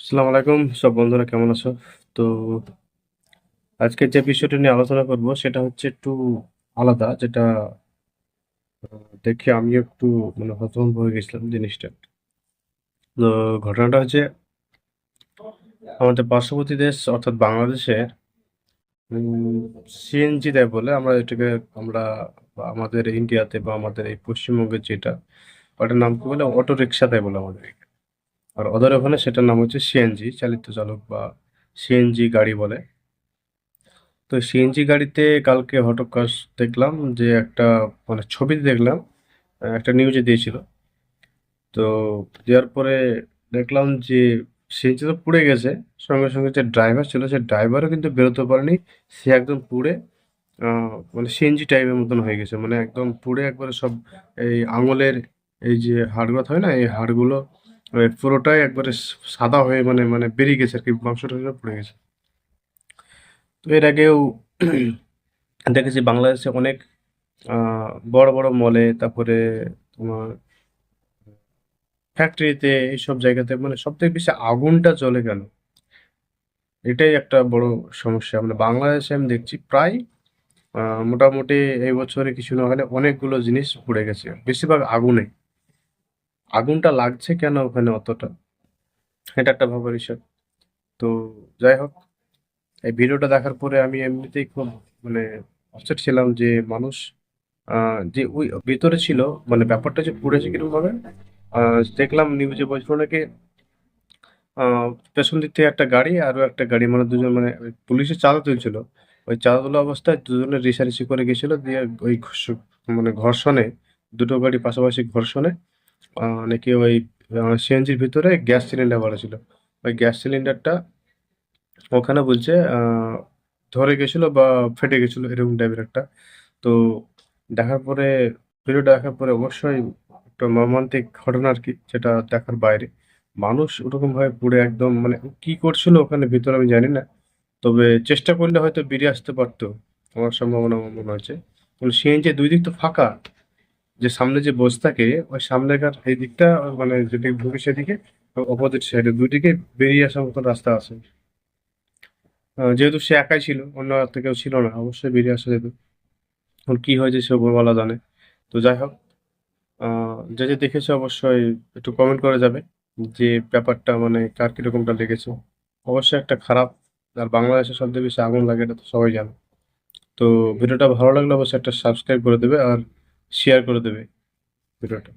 আসসালামু আলাইকুম। সব বন্ধুরা কেমন আছো? তো আজকে যে বিষয়টা নিয়ে আলোচনা করব, সেটা হচ্ছে একটু আলাদা, যেটা দেখে আমি একটু মানে হতভম্ব হয়ে গেছিলাম জিনিসটা। তো ঘটনাটা হচ্ছে, আমাদের পার্শ্ববর্তী দেশ, অর্থাৎ বাংলাদেশের সিএনজি দেয় বলে আমরা এটাকে, আমরা আমাদের ইন্ডিয়াতে বা আমাদের এই পশ্চিমবঙ্গের যেটা, ওটার নাম কি বলে? অটো রিক্সা দেয় বলে আমাদের। আর ওদের ওখানে সেটার নাম হচ্ছে সিএনজি চালিত চালক বা সিএনজি গাড়ি বলে। তো সিএনজি গাড়িতে কালকে হঠাৎ দেখলাম যে একটা মানে ছবিতে দেখলাম, একটা নিউজে দিয়েছিল। তো দেওয়ার পরে দেখলাম যে সিএনজি তো পুড়ে গেছে, সঙ্গে সঙ্গে যে ড্রাইভার ছিল, সে ড্রাইভারও কিন্তু বেরোতে পারেনি, সে একদম পুড়ে মানে সিএনজি টাইপের মতন হয়ে গেছে। মানে একদম পুড়ে একবারে সব এই আঙুলের এই যে হাড়গুলো হয় না, এই হাড়গুলো পুরোটাই একবারে সাদা হয়ে মানে মানে বেরিয়ে গেছে আর কি, মাংসটা পুড়ে গেছে। তো এর আগেও দেখেছি বাংলাদেশে অনেক বড় বড় মলে, তারপরে তোমার ফ্যাক্টরিতে, এইসব জায়গাতে মানে সব থেকে বেশি আগুনটা চলে গেল। এটাই একটা বড় সমস্যা। মানে বাংলাদেশে আমি দেখছি প্রায় মোটামুটি এই বছরে কিছু না হলে অনেকগুলো জিনিস পুড়ে গেছে, বেশিরভাগ আগুনে আগুনটা লাগছে কেন ওখানে অতটা? এটা একটা ভাবার বিষয় তো যাই হোক, এই ভিডিওটা দেখার পরে আমি এমনিতেই খুব মানে আপসেট ছিলাম যে মানুষ যে ওই ভিতরে ছিল মানে ব্যাপারটা যে পুড়েছে কীরকম ভাবে দেখলাম নিউজে বলছিল নাকি পেছন দিক থেকে একটা গাড়ি আরও একটা গাড়ি মানে দুজন মানে ওই পুলিশের চাঁদা তুলছিল। ওই চাঁদা তোলা অবস্থায় দুজনে রেষারেষি করে গেছিল, দিয়ে ওই মানে ঘর্ষণে, দুটো গাড়ি পাশাপাশি ঘর্ষণে নাকি ওই সিএনজির ভিতরে গ্যাস সিলিন্ডার ভরা ছিল। ওই গ্যাস সিলিন্ডারটা ওখানে বলছে ধরে গেছিল বা ফেটে গেছিল, এরকম টাইপের একটা। তো দেখার পরে ভিডিওটা দেখার পরে অবশ্যই একটা মর্মান্তিক ঘটনা আর কি, যেটা দেখার বাইরে। মানুষ ওরকম ভাবে পুড়ে একদম মানে কি করছিল ওখানে ভিতরে আমি জানি না। তবে চেষ্টা করলে হয়তো বেরিয়ে আসতে পারতো, আমার সম্ভাবনা মনে কারণ সিএনজি দুই দিক তো ফাঁকা। যে সামনে যে বস থাকে, ওই সামনেকার এই দিকটা মানে যেদিকে ঢুকে সেদিকে অপোজিট সাইডে দুই দিকে বেরিয়ে আসার মতো রাস্তা আছে। যেহেতু সে একাই ছিল, অন্য আর তো কেউ ছিল না, অবশ্যই বেরিয়ে আসা যেত। এখন কি হয়েছে সে উপরওয়ালা জানে। তো যাই হোক যে যে দেখেছে অবশ্যই একটু কমেন্ট করে যাবে যে ব্যাপারটা মানে কার কিরকমটা লেগেছে। অবশ্যই একটা খারাপ আর বাংলাদেশে সবচেয়ে বেশি আগুন লাগে, এটা তো সবাই জানে। তো ভিডিওটা ভালো লাগলে অবশ্যই একটা সাবস্ক্রাইব করে দেবে আর শেয়ার করে দেবে। ভিডিওটা